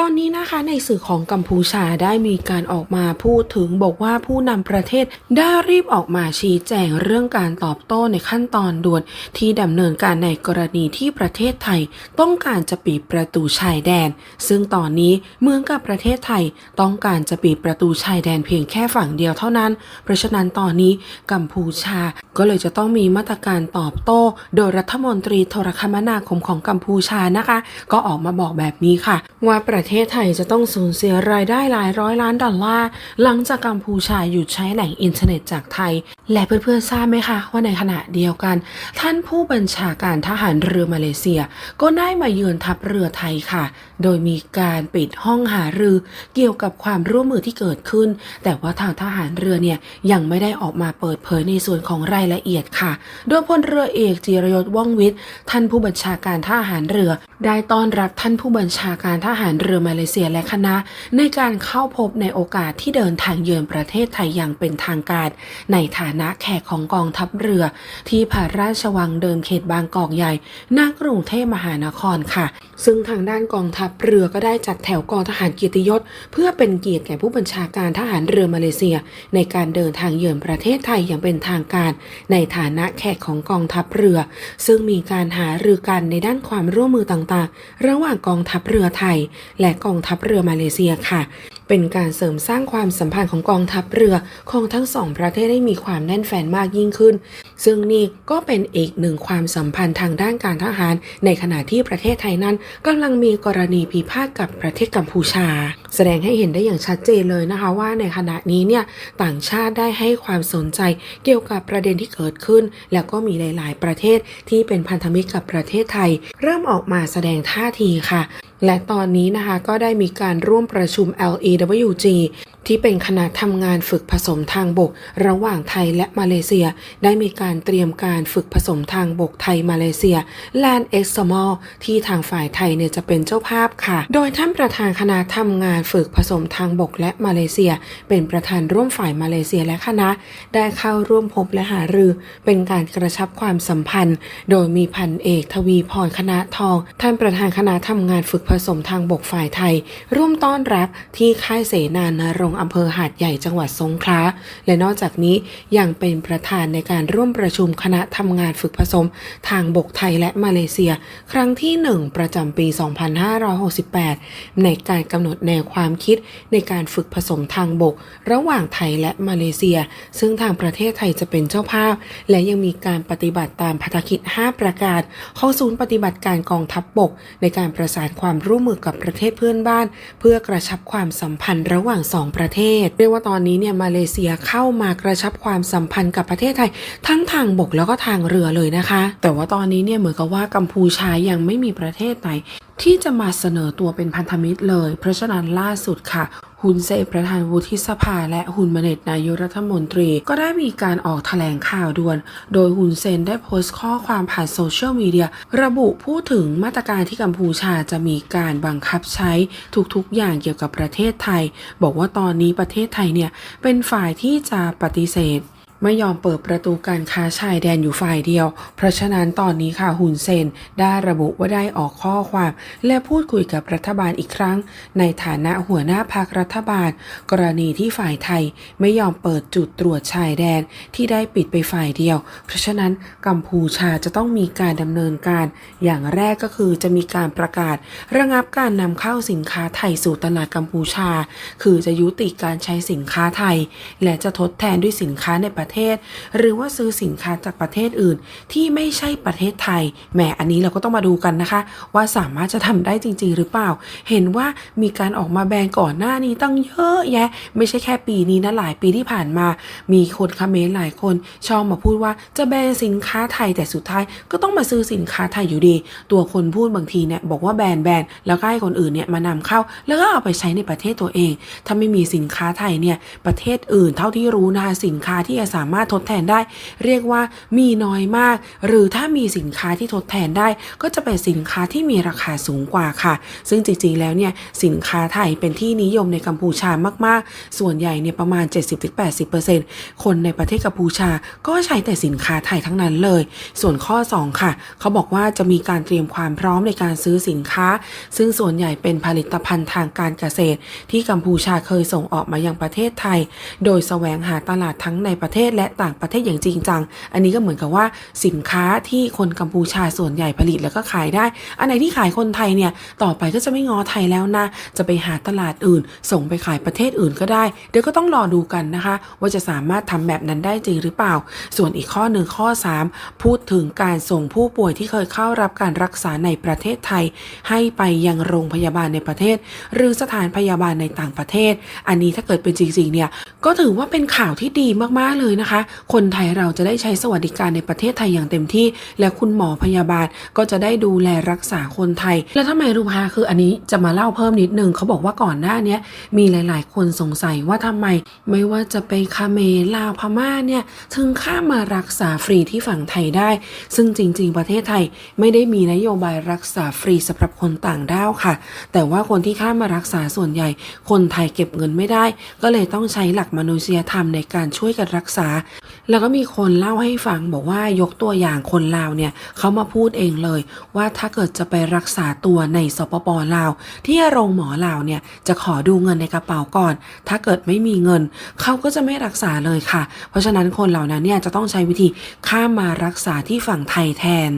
ตอนนี้นะคะในสื่อของกัมพูชาได้มีการออกมาพูดถึงบอกว่าผู้นำประเทศได้รีบออกมาชี้แจงเรื่องการตอบโต้ในขั้นตอนด่วนที่ดำเนินการในกรณีที่ประเทศไทย ต้องการจะปิดประตูชายแดน ซึ่งตอนนี้เมืองกับประเทศไทยต้องการจะปิดประตูชายแดนเพียงแค่ฝั่งเดียวเท่านั้น เพราะฉะนั้นตอนนี้กัมพูชาก็เลยจะต้องมีมาตรการตอบโต้ โดยรัฐมนตรีโทรคมนาคมของกัมพูชานะคะ ก็ออกมาบอกแบบนี้ค่ะ ว่าประเทศไทยจะต้องสูญเสียรายได้หลายร้อยล้านดอลลาร์ หลังจากกัมพูชาหยุดใช้แหล่งอินเทอร์เน็ตจากไทย และเพื่อนๆทราบไหมคะ ว่าในขณะเดียวกัน ท่านผู้บัญชาการทหารเรือมาเลเซีย ก็ได้มาเยือนทัพเรือไทยค่ะ โดยมีการปิดห้องหารือเกี่ยวกับความร่วมมือที่เกิดขึ้น แต่ว่าทางทหารเรือเนี่ยยังไม่ได้ออกมาเปิดเผยในส่วนของรายละเอียดค่ะ โดยพลเรือเอกจิรยศว่องวิทย์ท่านผู้บัญชาการทหารเรือ ได้ต้อนรับท่านผู้บัญชาการทหารเรือือมาเลเซียและคณะ ในการเข้าพบในโอกาสที่เดินทางเยือนประเทศไทยอย่างเป็นทางการ ในฐานะแขกของกองทัพเรือ ที่พระราชวังเดิมเขตบางกอกใหญ่ณกรุงเทพมหานครค่ะ ซึ่งทางด้านกองทัพเรือก็ได้จัดแถวกองทหารเกียรติยศ เพื่อเป็นเกียรติแก่ผู้บัญชาการทหารเรือมาเลเซีย ในการเดินทางเยือนประเทศไทยอย่างเป็นทางการ ในฐานะแขกของกองทัพเรือ ซึ่งมีการหารือกันในด้านความร่วมมือต่างๆ ระหว่างกองทัพเรือไทยและกองทัพเรือมาเลเซียค่ะ เป็นการเสริมสร้างความสัมพันธ์ของกองทัพเรือของทั้งสองประเทศให้มีความแน่นแฟนมากยิ่งขึ้น ซึ่งนี่ก็เป็นอีกหนึ่งความสัมพันธ์ทางด้านการทหาร ในขณะที่ประเทศไทยนั้นกำลังมีกรณีพิพาทกับประเทศกัมพูชา แสดงให้เห็นได้อย่างชัดเจนเลยนะคะว่าในขณะนี้เนี่ยต่างชาติได้ให้ความสนใจเกี่ยวกับประเด็นที่เกิดขึ้น แล้วก็มีหลาย ๆ ประเทศที่เป็นพันธมิตรกับประเทศไทย เริ่มออกมาแสดงท่าทีค่ะ และตอนนี้นะคะก็ได้มีการร่วมประชุม LEWG ที่เป็นคณะทำงานฝึกผสมทางบก ระหว่างไทยและมาเลเซีย ได้มีการเตรียมการฝึกผสมทางบกไทยมาเลเซีย Land e x m o l ที่ทางฝ่ายไทยเนี่ยจะเป็นเจ้าภาพค่ะ โดยท่านประธานคณะทำงานฝึกผสมทางบกและมาเลเซีย เป็นประธานร่วมฝ่ายมาเลเซียและคณะ ได้เข้าร่วมพบและหารือ เป็นการกระชับความสัมพันธ์ โดยมีพันเอกทวีพรคณะทอง ท่านประธานคณะทำงานฝึกผสมทางบกฝ่ายไทย ร่วมต้อนรับที่ค่ายเสนานรงค์อำเภอหาดใหญ่จังหวัดสงขลา และนอกจากนี้ยังเป็นประธานในการร่วมประชุมคณะทำงานฝึกผสม ทางบกไทยและมาเลเซีย ครั้งที่ 1 ประจำปี 2568 ในการกำหนดแนวความคิดในการฝึกผสมทางบก ระหว่างไทยและมาเลเซีย ซึ่งทางประเทศไทยจะเป็นเจ้าภาพ และยังมีการปฏิบัติตามพันธกิจ 5 ประการของศูนย์ปฏิบัติการกองทัพบบก ในการประสานความร่วมมือกับประเทศเพื่อนบ้าน เพื่อกระชับความสัมพันธ์ระหว่าง2ประเทศเรียกว่าตอนนี้เนี่ยมาเลเซียเข้ามากระชับความสัมพันธ์กับประเทศไทย ทั้งทางบกแล้วก็ทางเรือเลยนะคะ แต่ว่าตอนนี้เนี่ยเหมือนกับว่ากัมพูชายังไม่มีประเทศไหนที่จะมาเสนอตัวเป็นพันธมิตรเลย เพราะฉะนั้นล่าสุดค่ะ ฮุนเซนประธานวุฒิสภา และฮุนมเนตนายกรัฐมนตรี ก็ได้มีการออกแถลงข่าวด่วน โดยฮุนเซนได้โพสต์ข้อความผ่านโซเชียลมีเดีย ระบุพูดถึงมาตรการที่กัมพูชาจะมีการบังคับใช้ทุกๆ อย่างเกี่ยวกับประเทศไทย บอกว่าตอนนี้ประเทศไทยเนี่ยเป็นฝ่ายที่จะปฏิเสธ ไม่ยอมเปิดประตูการค้าชายแดนอยู่ฝ่ายเดียว เพราะฉะนั้นตอนนี้ค่ะฮุนเซนได้ระบุว่าได้ออกข้อความ และพูดคุยกับรัฐบาลอีกครั้ง ในฐานะหัวหน้าพักรัฐบาล กรณีที่ฝ่ายไทยไม่ยอมเปิดจุดตรวจชายแดนที่ได้ปิดไปฝ่ายเดียว เพราะฉะนั้นกัมพูชาจะต้องมีการดำเนินการ อย่างแรกก็คือจะมีการประกาศ ระงับการนำเข้าสินค้าไทยสู่ตลาดกัมพูชา คือจะยุติการใช้สินค้าไทย และจะทดแทนด้วยสินค้าในประเทศ หรือว่าซื้อสินค้าจากประเทศอื่น ที่ไม่ใช่ประเทศไทยแหมอันนี้เราก็ต้องมาดูกันนะคะ ว่าสามารถจะทำได้จริง ๆ หรือเปล่า เห็นว่ามีการออกมาแบนก่อนหน้านี้ตั้งเยอะแยะ ไม่ใช่แค่ปีนี้นะหลายปีที่ผ่านมา มีคนคอมเมนต์หลายคนชอบมาพูดว่าจะแบนสินค้าไทยแต่สุดท้ายก็ต้องมาซื้อสินค้าไทยอยู่ดี ตัวคนพูดบางทีเนี่ยบอกว่าแบนแบนแล้วก็ให้คนอื่นเนี่ยมานำเข้า แล้วก็เอาไปใช้ในประเทศตัวเอง ถ้าไม่มีสินค้าไทยเนี่ยประเทศอื่นเท่าที่รู้นะคะสินค้าที่อาศัยสามารถทดแทนได้ เรียกว่ามีน้อยมาก หรือถ้ามีสินค้าที่ทดแทนได้ ก็จะเป็นสินค้าที่มีราคาสูงกว่าค่ะ ซึ่งจริงๆแล้วเนี่ยสินค้าไทยเป็นที่นิยมในกัมพูชามากๆ ส่วนใหญ่เนี่ยประมาณ 70-80%คนในประเทศกัมพูชาก็ใช้แต่สินค้าไทยทั้งนั้นเลย ส่วนข้อ 2 ค่ะ เขาบอกว่าจะมีการเตรียมความพร้อมในการซื้อสินค้า ซึ่งส่วนใหญ่เป็นผลิตภัณฑ์ทางการเกษตร ที่กัมพูชาเคยส่งออกมายังประเทศไทย โดยแสวงหาตลาดทั้งในประเทศและต่างประเทศอย่างจริงจัง อันนี้ก็เหมือนกับว่าสินค้าที่คนกัมพูชาส่วนใหญ่ผลิตแล้วก็ขายได้ อันไหนที่ขายคนไทยเนี่ยต่อไปก็จะไม่งอไทยแล้วนะ จะไปหาตลาดอื่น ส่งไปขายประเทศอื่นก็ได้ เดี๋ยวก็ต้องรอดูกันนะคะ ว่าจะสามารถทำแบบนั้นได้จริงหรือเปล่า ส่วนอีกข้อหนึ่งข้อ 3 พูดถึงการส่งผู้ป่วยที่เคยเข้ารับการรักษาในประเทศไทย ให้ไปยังโรงพยาบาลในประเทศ หรือสถานพยาบาลในต่างประเทศ อันนี้ถ้าเกิดเป็นจริงๆเนี่ยก็ถือว่าเป็นข่าวที่ดีมากๆเลยนะคะ คนไทยเราจะได้ใช้สวัสดิการในประเทศไทยอย่างเต็มที่ และคุณหมอพยาบาลก็จะได้ดูแลรักษาคนไทย แล้วทำไมรู้คะคืออันนี้จะมาเล่าเพิ่มนิดนึงเขาบอกว่าก่อนหน้านี้มีหลาย ๆ คนสงสัยว่าทำไม ไม่ว่าจะไปคาเมลาวพม่าเนี่ยถึงข้ามารักษาฟรีที่ฝั่งไทยได้ ซึ่งจริง ๆ ประเทศไทยไม่ได้มีนโยบายรักษาฟรีสำหรับคนต่างด้าวค่ะ แต่ว่าคนที่ข้ามารักษาส่วนใหญ่ คนไทยเก็บเงินไม่ได้ ก็เลยต้องใช้หลักมนุษยธรรมในการช่วยกันรักษาแล้วก็มีคนเล่าให้ฟังบอกว่ายกตัวอย่างคนลาวเนี่ยเขามาพูดเองเลย ว่าถ้าเกิดจะไปรักษาตัวในสปปลาว ที่โรงหมอลาวเนี่ยจะขอดูเงินในกระเป๋าก่อน ถ้าเกิดไม่มีเงินเขาก็จะไม่รักษาเลยค่ะ เพราะฉะนั้นคนเหล่านั้นเนี่ยจะต้องใช้วิธีข้ามมารักษาที่ฝั่งไทยแทน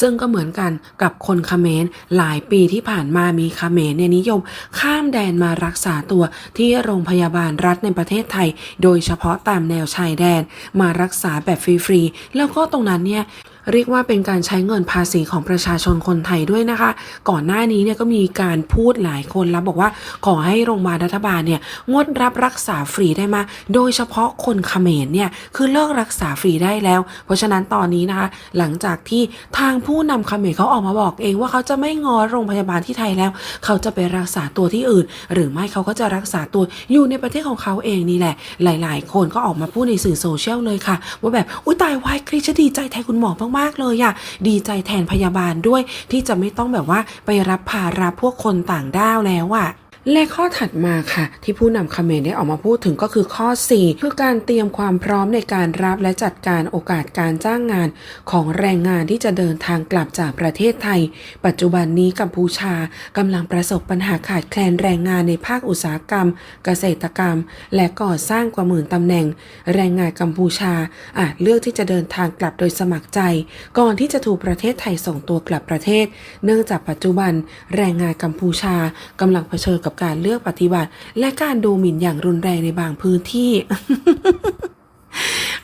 ซึ่งก็เหมือนกันกับคนเขมรหลายปีที่ผ่านมามีเขมรเนี่ยนิยม ข้ามแดนมารักษาตัวที่โรงพยาบาลรัฐในประเทศไทย โดยเฉพาะตามแนวชายแดนมารักษาแบบฟรีๆแล้วก็ตรงนั้นเนี่ย เรียกว่าเป็นการใช้เงินภาษีของประชาชนคนไทยด้วยนะคะ ก่อนหน้านี้เนี่ยก็มีการพูดหลายคนแล้วบอกว่าขอให้โรงพยาบาลรัฐบาลเนี่ยงดรับรักษาฟรีได้มา โดยเฉพาะคนเขมรเนี่ยคือเลิกรักษาฟรีได้แล้ว เพราะฉะนั้นตอนนี้นะคะ หลังจากที่ทางผู้นำเขมรเขาออกมาบอกเองว่าเขาจะไม่งอโรงพยาบาลที่ไทยแล้ว เขาจะไปรักษาตัวที่อื่น หรือไม่เขาก็จะรักษาตัวอยู่ในประเทศของเขาเองนี่แหละ หลาย ๆ คนก็ออกมาพูดในสื่อโซเชียลเลยค่ะ ว่าแบบอุ้ยตายวายคริสจะดีใจแทนคุณหมอมาก ๆ เลยอะดีใจแทนพยาบาลด้วยที่จะไม่ต้องแบบว่าไปรับภาระพวกคนต่างด้าวแล้วอะ และข้อถัดมาค่ะ ที่ผู้นำเขมรได้ออกมาพูดถึงก็คือข้อ 4 คือการเตรียมความพร้อมในการรับและจัดการโอกาสการจ้างงาน ของแรงงานที่จะเดินทางกลับจากประเทศไทย ปัจจุบันนี้กัมพูชากำลังประสบปัญหาขาดแคลนแรงงานในภาคอุตสาหกรรม เกษตรกรรม และก่อสร้างกว่าหมื่นตำแหน่ง แรงงานกัมพูชาอาจเลือกที่จะเดินทางกลับโดยสมัครใจ ก่อนที่จะถูกประเทศไทยส่งตัวกลับประเทศ เนื่องจากปัจจุบัน แรงงานกัมพูชากำลังเผชิญกับการเลือกปฏิบัติ และการดูหมิ่นอย่างรุนแรงในบางพื้นที่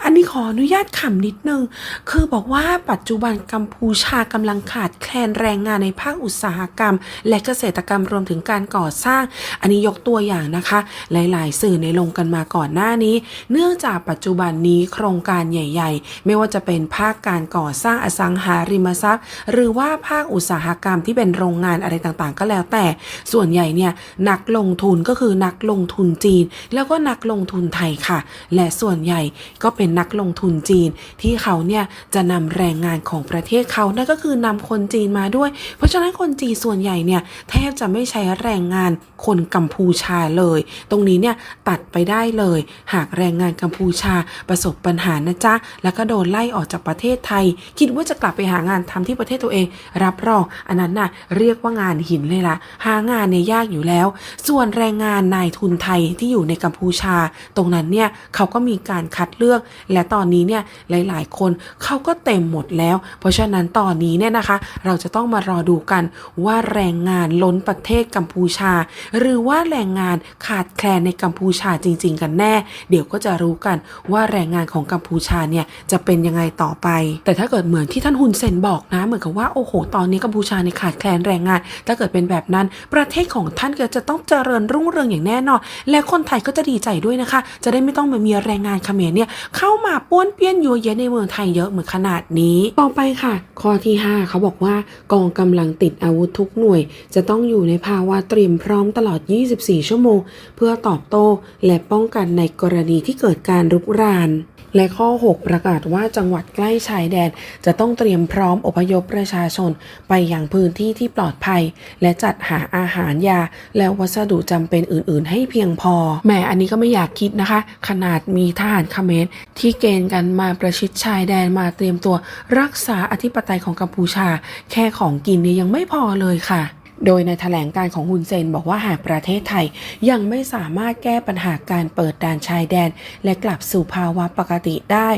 อันนี้ขออนุญาตขำนิดนึง คือบอกว่าปัจจุบันกัมพูชากำลังขาดแคลนแรงงานในภาคอุตสาหกรรม และเกษตรกรรมรวมถึงการก่อสร้าง อันนี้ยกตัวอย่างนะคะ หลายๆ สื่อในลงกันมาก่อนหน้านี้ เนื่องจากปัจจุบันนี้โครงการใหญ่ ๆ ไม่ว่าจะเป็นภาคการก่อสร้างอสังหาริมทรัพย์ หรือว่าภาคอุตสาหกรรมที่เป็นโรงงานอะไรต่างๆ ก็แล้วแต่ ส่วนใหญ่เนี่ยนักลงทุนก็คือนักลงทุนจีน แล้วก็นักลงทุนไทยค่ะ และส่วนใหญ่ก็เป็นนักลงทุนจีน ที่เขาเนี่ยจะนำแรงงานของประเทศเขานั่นก็คือนำคนจีนมาด้วย เพราะฉะนั้นคนจีนส่วนใหญ่เนี่ยแทบจะไม่ใช้แรงงานคนกัมพูชาเลย ตรงนี้เนี่ยตัดไปได้เลย หากแรงงานกัมพูชาประสบปัญหานะจ๊ะแล้วก็โดนไล่ออกจากประเทศไทย คิดว่าจะกลับไปหางานทำที่ประเทศตัวเอง รับรองอันนั้นน่ะเรียกว่างานหินเลยละหางานเนี่ยยากอยู่แล้ว ส่วนแรงงานนายทุนไทยที่อยู่ในกัมพูชา ตรงนั้นเนี่ยเขาก็มีการคัดเลือกและตอนนี้เนี่ยหลายๆ คนเขาก็เต็มหมดแล้ว เพราะฉะนั้นตอนนี้เนี่ยนะคะ เราจะต้องมารอดูกันว่าแรงงานล้นประเทศกัมพูชา หรือว่าแรงงานขาดแคลนในกัมพูชาจริง ๆ กันแน่ เดี๋ยวก็จะรู้กันว่าแรงงานของกัมพูชาเนี่ยจะเป็นยังไงต่อไป แต่ถ้าเกิดเหมือนที่ท่านฮุนเซนบอกนะ เหมือนกับว่าโอ้โห ตอนนี้กัมพูชาในยขาดแคลนแรงงาน ถ้าเกิดเป็นแบบนั้น ประเทศของท่านก็จะต้องเจริญรุ่งเรืองอย่างแน่นอน และคนไทยก็จะดีใจด้วยนะคะ จะได้ไม่ต้องมามีแรงงานเขมรเนี่ยเข้ามาป้วนเปี้ยนยัวเยะในเมืองไทยเยอะเหมือนขนาดนี้ ต่อไปค่ะ ข้อที่ 5 เขาบอกว่ากองกำลังติดอาวุธทุกหน่วย จะต้องอยู่ในภาวะเตรียมพร้อมตลอด 24 ชั่วโมง เพื่อตอบโต้และป้องกันในกรณีที่เกิดการรุกราน และข้อ 6 ประกาศว่าจังหวัดใกล้ชายแดน จะต้องเตรียมพร้อมอพยพประชาชน ไปยังพื้นที่ที่ปลอดภัย และจัดหาอาหารยา และวัสดุจำเป็นอื่นๆ ให้เพียงพอแหมอันนี้ก็ไม่อยากคิดนะคะ ขนาดมีทหารเขมรที่เกณฑ์กันมาประชิดชายแดนมาเตรียมตัว รักษาอธิปไตยของกัมพูชา แค่ของกินเนี่ยยังไม่พอเลยค่ะ โดยในแถลงการของฮุนเซนบอกว่าหากประเทศไทยยังไม่สามารถแก้ปัญหาการเปิดด่านชายแดน และกลับสู่ภาวะปกติได้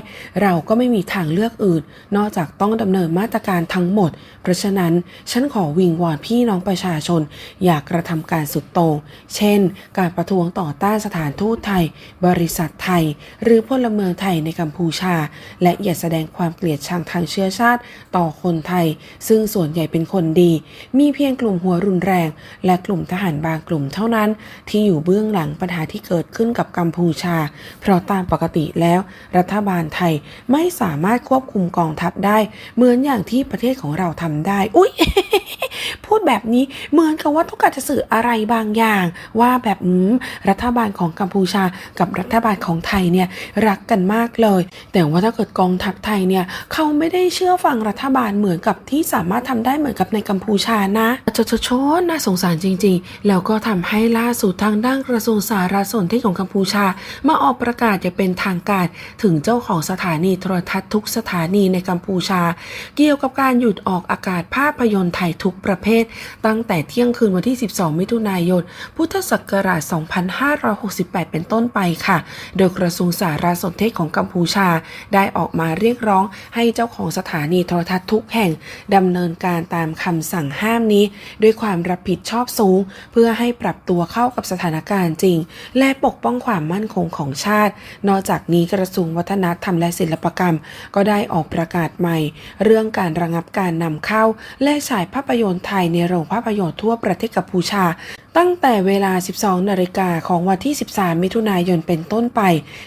เราก็ไม่มีทางเลือกอื่น นอกจากต้องดำเนินมาตรการทั้งหมด เพราะฉะนั้นฉันขอวิงวอนพี่น้องประชาชน อย่ากระทำการสุดโต่งเช่น การประท้วงต่อต้านสถานทูตไทย บริษัทไทย หรือพลเมืองไทยในกัมพูชา และอย่าแสดงความเกลียดชังทางเชื้อชาติ ต่อคนไทย ซึ่งส่วนใหญ่เป็นคนดี มีเพียงกลุ่มหัวรุนแรง และกลุ่มทหารบางกลุ่มเท่านั้น ที่อยู่เบื้องหลังปัญหาที่เกิดขึ้นกับกัมพูชา เพราะตามปกติแล้ว รัฐบาลไทยไม่สามารถควบคุมกองทัพได้ เหมือนอย่างที่ประเทศของเราทำได้ อุ๊ย พูดแบบนี้เหมือนกับว่าต้องการจะสื่ออะไรบางอย่าง ว่าแบบรัฐบาลของกัมพูชากับรัฐบาลของไทยเนี่ยรักกันมากเลย แต่ว่าถ้าเกิดกองทัพไทยเนี่ยเขาไม่ได้เชื่อฟังรัฐบาลเหมือนกับที่สามารถทำได้เหมือนกับในกัมพูชานะชชชนน่าสงสารจริง ๆ แล้วก็ทำให้ล่าสุดทางด้านกระทรวงสารสนเทศของกัมพูชา มาออกประกาศอย่างเป็นทางการถึงเจ้าของสถานีโทรทัศน์ทุกสถานีในกัมพูชา เกี่ยวกับการหยุดออกอากาศภาพยนตร์ไทยทุกประเภทตั้งแต่เที่ยงคืนวันที่ 12 มิถุนายน พุทธศักราช 2568 เป็นต้นไปค่ะ โดยกระทรวงสารสนเทศของกัมพูชา ได้ออกมาเรียกร้องให้เจ้าของสถานีโทรทัศน์ทุกแห่งดำเนินการตามคำสั่งห้ามนี้ ด้วยความรับผิดชอบสูง เพื่อให้ปรับตัวเข้ากับสถานการณ์จริง และปกป้องความมั่นคงของชาติ นอกจากนี้กระทรวงวัฒนธรรมและศิลปกรรม ก็ได้ออกประกาศใหม่ เรื่องการระงับการนำเข้า และฉายภาพยนตร์ไทยในโรงภาพยนตร์ทั่วประเทศกัมพูชา ตั้งแต่เวลา 12 นาฬิกาของวันที่ 13 มิถุนายนเป็นต้นไป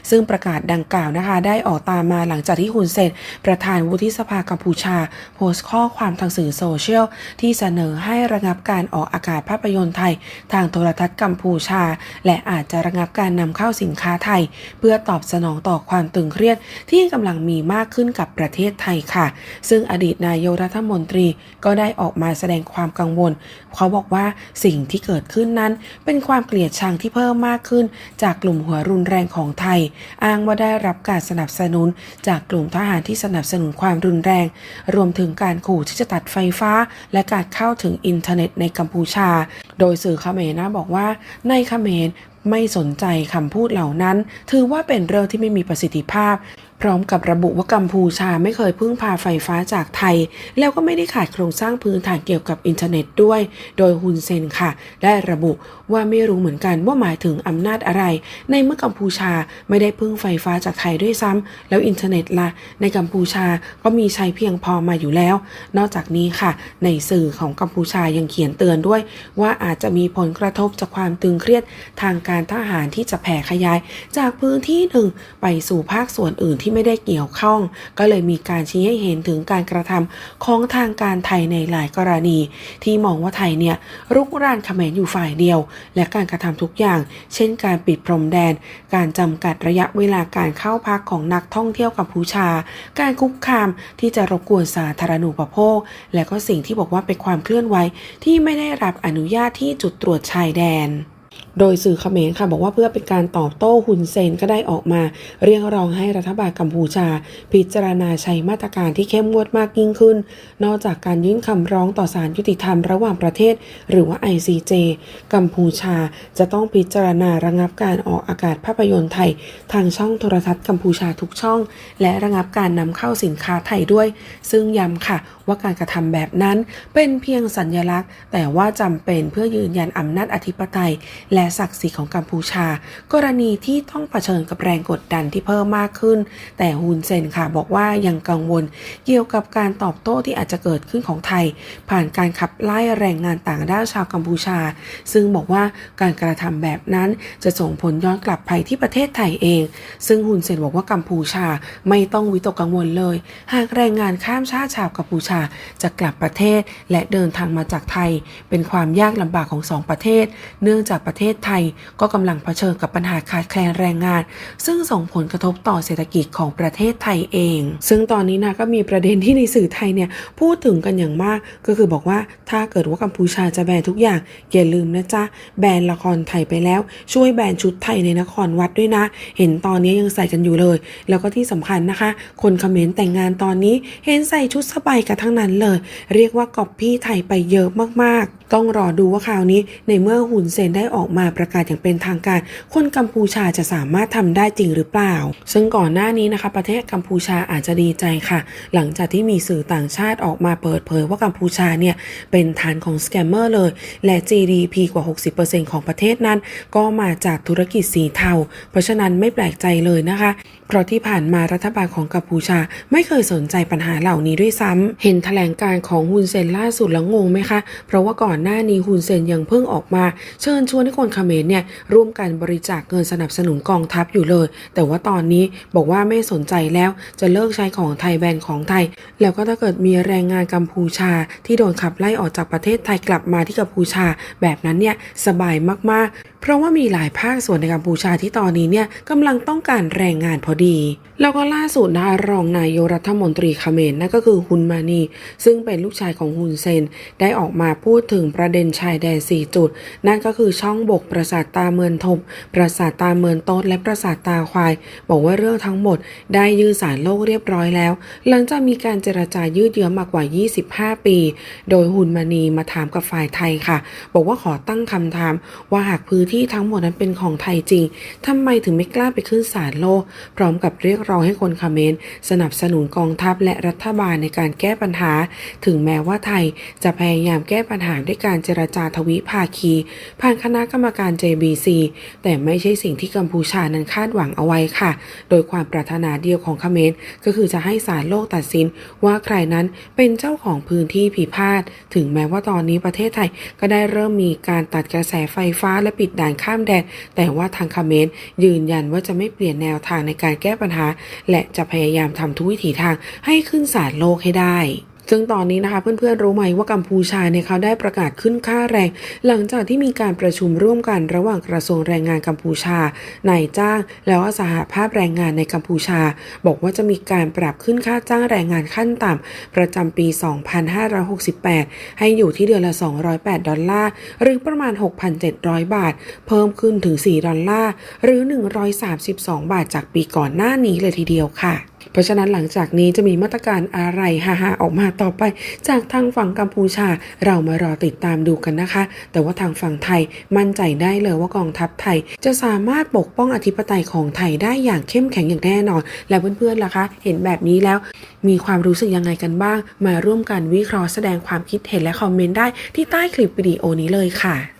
ซึ่งประกาศดังกล่าวนะคะ ได้ออกตามมาหลังจากที่ฮุนเซนประธานวุฒิสภากัมพูชา โพสต์ข้อความทางสื่อโซเชียล ที่เสนอให้ระงับการออกอากาศภาพยนตร์ไทย ทางโทรทัศน์กัมพูชา และอาจจะระงับการนำเข้าสินค้าไทย เพื่อตอบสนองต่อความตึงเครียดที่กำลังมีมากขึ้นกับประเทศไทยค่ะ ซึ่งอดีตนายกรัฐมนตรีก็ได้ออกมาแสดงความกังวล เขาบอกว่าสิ่งที่เกิดขึ้นนั้น เป็นความเกลียดชังที่เพิ่มมากขึ้น จากกลุ่มหัวรุนแรงของไทย อ้างว่าได้รับการสนับสนุน จากกลุ่มทหารที่สนับสนุนความรุนแรง รวมถึงการขู่ที่จะตัดไฟฟ้า และการเข้าถึงอินเทอร์เน็ตในกัมพูชา โดยสื่อเขมรนะบอกว่าในเขมรไม่สนใจคำพูดเหล่านั้น ถือว่าเป็นเรื่องที่ไม่มีประสิทธิภาพพร้อมกับระบุว่ากัมพูชาไม่เคยพึ่งพาไฟฟ้าจากไทย แล้วก็ไม่ได้ขาดโครงสร้างพื้นฐานเกี่ยวกับอินเทอร์เน็ตด้วย โดยฮุนเซนค่ะ ได้ระบุว่าไม่รู้เหมือนกันว่าหมายถึงอำนาจอะไร ในเมื่อกัมพูชาไม่ได้พึ่งไฟฟ้าจากไทยด้วยซ้ำแล้วอินเทอร์เน็ตล่ะในกัมพูชาก็มีใช้เพียงพอมาอยู่แล้ว นอกจากนี้ค่ะ ในสื่อของกัมพูชายังเขียนเตือนด้วย ว่าอาจจะมีผลกระทบจากความตึงเครียดทางการทหารที่จะแผ่ขยาย จากพื้นที่หนึ่งไปสู่ภาคส่วนอื่นที่ไม่ได้เกี่ยวข้อง ก็เลยมีการชี้ให้เห็นถึงการกระทำของทางการไทยในหลายกรณี ที่มองว่าไทยเนี่ยรุกรานเขมรอยู่ฝ่ายเดียว และการกระทำทุกอย่าง เช่น การปิดพรมแดน การจำกัดระยะเวลาการเข้าพักของนักท่องเที่ยวกัมพูชา การคุกคามที่จะรบกวนสาธารณูปโภค และก็สิ่งที่บอกว่าเป็นความเคลื่อนไหวที่ไม่ได้รับอนุญาตที่จุดตรวจชายแดน โดยสื่อเขมรค่ะบอกว่าเพื่อเป็นการตอบโต้ฮุนเซนก็ได้ออกมา เรียกร้องให้รัฐบาลกัมพูชา พิจารณาใช้มาตรการที่เข้มงวดมากยิ่งขึ้น นอกจากการยื่นคำร้องต่อศาลยุติธรรมระหว่างประเทศ หรือว่า ICJ กัมพูชาจะต้องพิจารณาระงับการออกอากาศภาพยนตร์ไทย ทางช่องโทรทัศน์กัมพูชาทุกช่อง และระงับการนำเข้าสินค้าไทยด้วย ซึ่งย้ำค่ะว่าการกระทำแบบนั้นเป็นเพียงสัญญลักษณ์ แต่ว่าจำเป็นเพื่อยืนยันอำนาจอธิปไตย และศักดิ์ศรีของกัมพูชา กรณีที่ต้องเผชิญกับแรงกดดันที่เพิ่มมากขึ้น แต่ฮุนเซนค่ะบอกว่ายังกังวล เกี่ยวกับการตอบโต้ที่อาจจะเกิดขึ้นของไทย ผ่านการขับไล่แรงงานต่างด้าวชาวกัมพูชา ซึ่งบอกว่าการกระทำแบบนั้นจะส่งผลย้อนกลับไปที่ประเทศไทยเอง ซึ่งฮุนเซนบอกว่ากัมพูชาไม่ต้องวิตกกังวลเลย หากแรงงานข้ามชาติชาวกัมพูชาาจะกลับประเทศและเดินทางมาจากไทย เป็นความยากลำบากของสองประเทศ เนื่องจากประเทศไทยก็กำลังเผชิญกับปัญหาขาดแคลนแรงงาน ซึ่งส่งผลกระทบต่อเศรษฐกิจของประเทศไทยเอง ซึ่งตอนนี้นะก็มีประเด็นที่ในสื่อไทยเนี่ยพูดถึงกันอย่างมาก ก็คือบอกว่าถ้าเกิดว่ากัมพูชาจะแบนทุกอย่างอย่าลืมนะจ๊ะแบนละครไทยไปแล้ว ช่วยแบนชุดไทยในนครวัดด้วยนะ เห็นตอนนี้ยังใส่กันอยู่เลย แล้วก็ที่สำคัญนะคะ คนคอมเขมรแต่งงานตอนนี้เห็นใส่ชุดสบายกันทั้งนั้นเลย เรียกว่ากอบพี่ไทยไปเยอะมากๆ ต้องรอดูว่าคราวนี้ในเมื่อหุนเซนได้ออกมาประกาศอย่างเป็นทางการ คนกัมพูชาจะสามารถทำได้จริงหรือเปล่า ซึ่งก่อนหน้านี้นะคะ ประเทศกัมพูชาอาจจะดีใจค่ะ หลังจากที่มีสื่อต่างชาติออกมาเปิดเผยว่ากัมพูชาเนี่ยเป็นฐานของสแกมเมอร์เลย และ GDP กว่า 60%ของประเทศนั้น ก็มาจากธุรกิจสีเทา เพราะฉะนั้นไม่แปลกใจเลยนะคะเพราะที่ผ่านมารัฐบาลของกัมพูชาไม่เคยสนใจปัญหาเหล่านี้ด้วยซ้ำเห็นแถลงการของฮุนเซนล่าสุดแล้วงงไหมคะ เพราะว่าก่อนหน้านี้ฮุนเซนยังเพิ่งออกมา เชิญชวนให้คนเขมรเนี่ยร่วมกันบริจาคเงินสนับสนุนกองทัพอยู่เลย แต่ว่าตอนนี้บอกว่าไม่สนใจแล้วจะเลิกใช้ของไทยแบนของไทย แล้วก็ถ้าเกิดมีแรงงานกัมพูชา ที่โดนขับไล่ออกจากประเทศไทยกลับมาที่กัมพูชา แบบนั้นเนี่ยสบายมากๆ เพราะว่ามีหลายภาคส่วนในกัมพูชาที่ตอนนี้เนี่ยกำลังต้องการแรงงานพอดีแล้วก็ล่าสุดนะคะรองนายกรัฐมนตรีเมรนั่นก็คือฮุนมานี ซึ่งเป็นลูกชายของฮุนเซน ได้ออกมาพูดถึงประเด็นชายแดน 4 จุด นั่นก็คือช่องบกปราสาทตาเมือนทบปราสาทตาเมือนโต๊ดและปราสาทตาควาย บอกว่าเรื่องทั้งหมดได้ยื่นสารโลกเรียบร้อยแล้ว หลังจากมีการเจรจายืดเยื้อมากกว่า 25 ปี โดยฮุนมานีมาถามกับฝ่ายไทยค่ะ บอกว่าขอตั้งคำถามว่าหากพื้นที่ทั้งหมดนั้นเป็นของไทยจริงทำไมถึงไม่กล้าไปขึ้นศาลโลกเพร้ร้อมกับเรียกร้องให้คนเมรสนับสนุนกองทัพและรัฐบาลในการแก้ปัญหา ถึงแม้ว่าไทยจะพยายามแก้ปัญหาด้วยการเจรจาทวิภาคี ผ่านคณะกรรมการ JBC แต่ไม่ใช่สิ่งที่กัมพูชานั้นคาดหวังเอาไว้ค่ะ โดยความปรารถนาเดียวของเมรก็คือจะให้ศาลโลกตัดสินว่าใครนั้นเป็นเจ้าของพื้นที่พิพาทถึงแม้ว่าตอนนี้ประเทศไทยก็ได้เริ่มมีการตัดกระแสไฟฟ้าและปิดด่านข้ามแดนแต่ว่าทางเมรยืนยันว่าจะไม่เปลี่ยนแนวทางในการการแก้ปัญหา และจะพยายามทำทุกวิถีทางให้ขึ้นศาลโลกให้ได้ ซึ่งตอนนี้นะคะเพื่อนๆรู้ไหมว่ากัมพูชาเนี่ยเขาได้ประกาศขึ้นค่าแรง หลังจากที่มีการประชุมร่วมกันระหว่างกระทรวงแรงงานกัมพูชานายจ้าง แล้วก็สหภาพแรงงานในกัมพูชา บอกว่าจะมีการปรับขึ้นค่าจ้างแรงงานขั้นต่ำประจำปี 2568 ให้อยู่ที่เดือนละ 208 ดอลลาร์หรือประมาณ 6,700 บาท เพิ่มขึ้นถึง 4 ดอลลาร์หรือ 132 บาทจากปีก่อนหน้านี้เลยทีเดียวค่ะ เพราะฉะนั้นหลังจากนี้จะมีมาตรการอะไรฮาๆออกมาต่อไป จากทางฝั่งกัมพูชาเรามารอติดตามดูกันนะคะ แต่ว่าทางฝั่งไทยมั่นใจได้เลยว่ากองทัพไทย จะสามารถปกป้องอธิปไตยของไทยได้อย่างเข้มแข็งอย่างแน่นอน และเพื่อนๆล่ะคะ เห็นแบบนี้แล้ว มีความรู้สึกยังไงกันบ้าง มาร่วมกันวิเคราะห์แสดงความคิดเห็นและคอมเมนต์ได้ที่ใต้คลิปวิดีโอนี้เลยค่ะ